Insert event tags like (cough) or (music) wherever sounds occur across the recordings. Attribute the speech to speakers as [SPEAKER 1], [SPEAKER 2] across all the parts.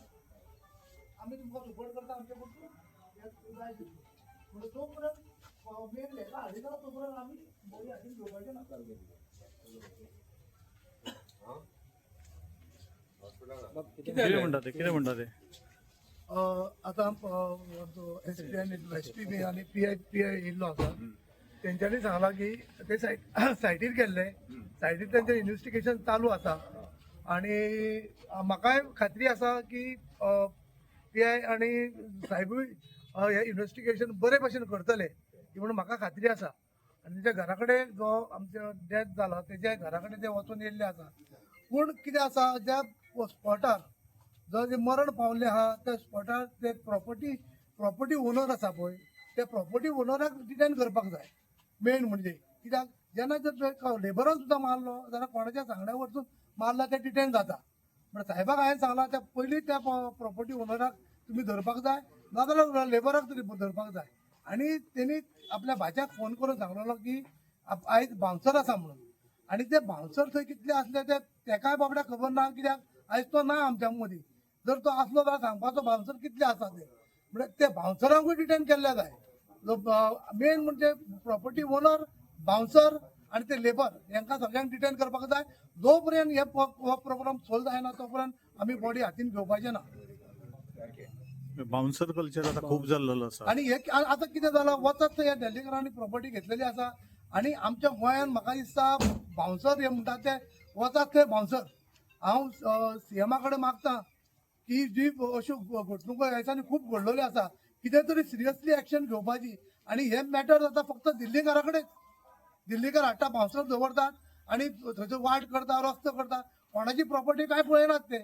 [SPEAKER 1] आम्ही तुमका सपोर्ट करता आमच्या म्हणजे तोपर्यंत मेन लेखा हाडी ना तोपर्यंत आम्ही बरी हातीन घेवपाचे ना
[SPEAKER 2] किती म्हणतात ते किती म्हणतात ते
[SPEAKER 1] अं, आता S P I S P B आणि पी आय पी आय येयल्लो आसा तेंच्यांनी सांगला की ते सायट (clears throat) सायटीर गेल्ले सायटीर तेंचें इन्व्हेस्टिगेशन चालू आसा आणि म्हाकाय खात्री आसा की पी आय आणि साहेबूय हे इन्व्हेस्टिगेशन बरे भशेन करतले ही म्हणून म्हाका खात्री आसा आणि तेच्या घरा कडेन जो आमचो डेथ जाला तेच्या घरा कडेन ते वचून येयल्ले आसा पूण कितें आसा ज्या स्पॉटार जो जे मरण पावले आहा त्या स्पॉटार ते प्रॉपर्टी प्रॉपर्टी ओनर आसा पळय त्या प्रॉपर्टी ओनराक डिटेन करपाक जाय. मेन म्हणजे. कित्याक? जेन्ना जर लेबरान सुद्दां मारलो जाल्यार कोणाच्या सांगण्या वरसून मारला ते डिटेन जाता. म्हणजे साहेबाक हांवें सांगलां त्या पयलीं त्या प्रॉपर्टी ओनराक तुमी धरपाक जाय नाजाल्यार लेबराक तरी धरपाक जाय. आनी तेणी आपल्या भाच्याक फोन करून सांगलेलो की आयज बाउन्सर आसा म्हणून. आनी ते बाउन्सर थंय कितले असले ते तेकाय बाबड्याक खबर ना कित्याक? आयज तो ना आमच्या मदीं जर तो असलो जाल्यार सांगपाचो बाउन्सर कितले आसा ते. म्हणजे ते बाउन्सरांकूय डिटेन केल्ले जाय. मेन म्हणजे प्रॉपर्टी ओनर बाउन्सर आणि ते लेबर यांका सगळ्यांक डिटेन करपाक जाय. जो पर्यंत हे प्रोग्राम सोल्व जायना तो पर्यंत आमी बॉडी हातीन घेवपाचे ना.
[SPEAKER 2] बाउन्सर कल्चर आता खूप झालेलं असं.
[SPEAKER 1] आणि हे आता कितें जालां वचत थंय ह्या डेल्लीकरांनी प्रॉपर्टी घेतलेली आसा आणि आमच्या गोंयांत म्हाका दिसता बाउन्सर हे म्हणटा ते वचत थंय बाउन्सर हांव सीएमा कडेन मागता की जी अश्यो घडणुको ह्या दिसांनी खूब घडलेल्यो आसा कितें तरी सिरियसली एक्शन घेवपाची आणि हे मॅटर जाता फक्त दिल्लीकारा कडेन दिल्लीकर हाडटा पावसात दवरतात आणि थंयचो वाट करता रस्तो करता कोणाची प्रॉपर्टी काय पळयनात ते?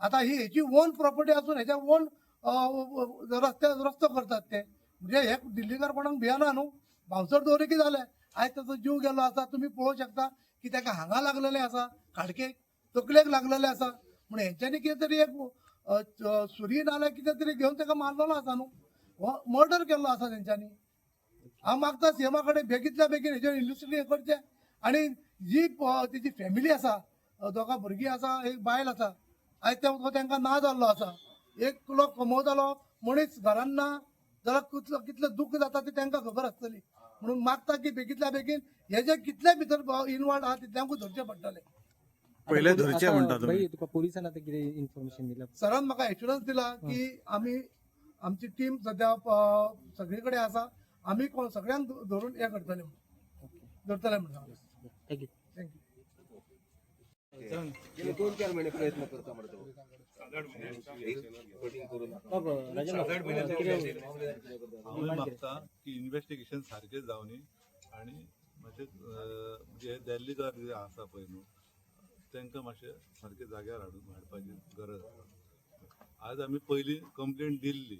[SPEAKER 1] आता ही हेची ओन प्रॉपर्टी असून हेच्या ओन रस्त्या रस्तो करतात ते. म्हणजे हे दिल्लीकर कोणाक भियेना न्हू भावसर दवरले कितें जालें आयज ताचो जीव गेलो आसा तुमी पळोवंक शकता. की ताका हांगा लागलेले आसा खाडकेक तकलेक लागलेले आसा म्हण हेंच्यांनी कितें तरी एक सुरी नाल्या कितें तरी घेवन ताका मारलेलो आसा न्हू हो मर्डर केल्लो आसा तेंच्यांनी हांव मागता सीएमा कडेन बेगींतल्या बेगीन हेजेर इन्व्हेस्टिगेशन करचें आनी जी तेजी फॅमिली आसा दोगां भुरगीं आसा एक बायल आसा आयज ते तांकां ना जाल्लो आसा एक लोक कमवतालो मनीस घरान ना जाल्यार कितलो कितलें दुख्ख जाता तें तांकां खबर आसतली म्हणून मागता की बेगींतल्या बेगीन हे जे कितले भितर इनवॉल्ड आहा तितल्यांकूय धरचें पडटलें
[SPEAKER 2] पहिले धरचे
[SPEAKER 3] आता
[SPEAKER 2] म्हणता तुम्ही.
[SPEAKER 3] भाई, तुका पोलिसान आता कितें इन्फॉर्मेशन दिला?
[SPEAKER 1] सरान म्हाका एश्युरन्स दिला की आमी आमची टीम सध्या सगळे कडेन आसा आमी कोण सगळ्यांक धरून हे करतले धरतले म्हणून.
[SPEAKER 3] थँक्यू
[SPEAKER 1] थँक्यू
[SPEAKER 4] दोन चार महिने प्रयत्न करता मरे
[SPEAKER 5] हांवूय मागता की इन्व्हेस्टिगेशन सारकें जावनी आनी मातशें अं, म्हणजे दिल्लीकार जे आसा पळय न्हू तांकां मातशें सारके जाग्यार हाडून हाडपाची गरज आसा आज आमी पयलीं कंप्लेंट दिल्ली.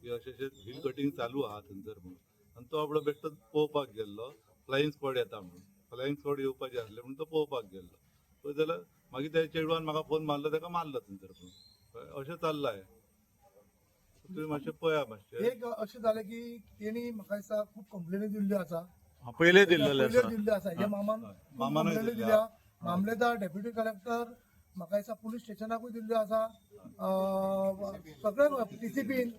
[SPEAKER 5] की अशें अशें हिल कटींग चालू आहा थंयसर म्हणून. आनी तो आपलो बेश्टो पळोवपाक गेल्लो. फ्लायींग स्क्वॉड येता म्हणून. फ्लायींग स्क्वॉड येवपाचे आसले म्हणून तो पळोवपाक गेल्लो. पळय जाल्यार मागीर त्या चेडवान म्हाका फोन मारलो ताका मारलो थंयसर म्हणून अशें चल्लां तुम्ही मातशें पळया मातशें
[SPEAKER 1] एक अशें जालें की तेणी म्हाका दिसता खूब कंप्लेनी दिल्ल्यो आसा.
[SPEAKER 2] हा, असं
[SPEAKER 1] दिल्ल्यो आसा. हे मामान कंप्लेनी
[SPEAKER 5] दिल्या.
[SPEAKER 1] मामलेदार डेप्युटी कलेक्टर म्हाका दिसता पुलीस स्टेशनाकूय दिल्ल्यो आसा अं, सगळ्या टीसीपीन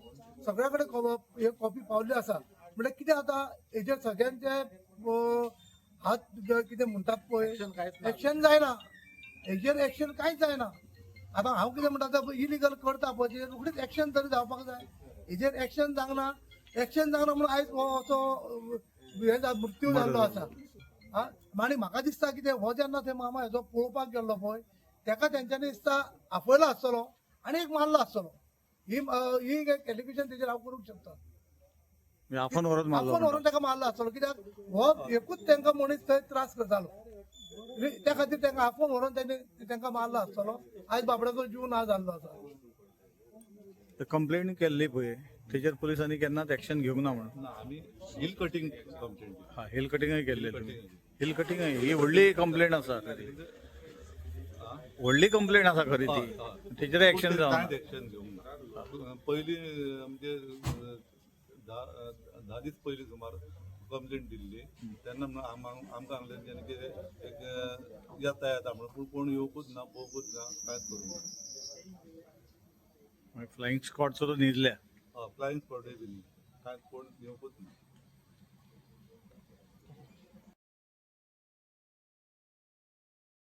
[SPEAKER 1] सगळ्या कडेन कॉपी पावल्यो आसा म्हणजे कितें जाता हेजेर सगळ्यांचे हात जे कितें म्हणटात पळय एक्शन जायना. हेजेर एक्शन कांयच जायना. आतां हांव कितें म्हणटा आतां इलिगल करता पळय तेजेर रोखडीच एक्शन तरी जावपाक जाय हेजेर एक्शन जावना एक्शन जावना म्हणून आयज हो असो हे मृत्यू जाल्लो आसा आनी म्हाका दिसता कितें हो जेन्ना थंय मामा हेजो पळोवपाक गेल्लो पळय तेका तेंच्यांनी दिसता आपयलो आसतलो आनी एक मारलो आसतलो. ही ही एलिगेशन तेजेर हांव करूंक शकता.
[SPEAKER 2] आपण
[SPEAKER 1] आपण व्हरून ताका मारलो आसतलो. कित्याक? हो एकूच तांकां मनीस थंय त्रास करतालो त्या खातीर तांकां आपोवन व्हरून तेणी तांकां मारलो आसतलो. आयज बाबड्याचो जीव ना जाल्लो आसा.
[SPEAKER 2] कंप्लेंट केल्ली पळय. तेचेर पुलिसांनी केन्नाच एक्शन घेवंक ना म्हणून.
[SPEAKER 5] ना आमी हिल कटिंग कंप्लेंट
[SPEAKER 2] हा हिल कटिंगय केल्ले. तुमी हिल कटिंग ही व्हडली कंप्लेंट आसा खरी व्हडली कंप्लेंट आसा खरी ती तेचेर एक्शन जावं
[SPEAKER 5] एक्शन घेवंक पयलीं म्हणजे धा दीस पयलीं सुमार कंप्लेंट दिल्ली तेन्ना म्हणून आम- आम- आमकां सांगलें जेन्ना कितें एक येता येता म्हणून पूण कोण येवकूच ना पळोवकूच ना कांयच करूंक ना
[SPEAKER 2] फ्लाईंग स्कॉट सुद्दां न्हिदल्या
[SPEAKER 5] फ्लायंग स्पॉटूय दिल्ली कांय कोण येवकूच ना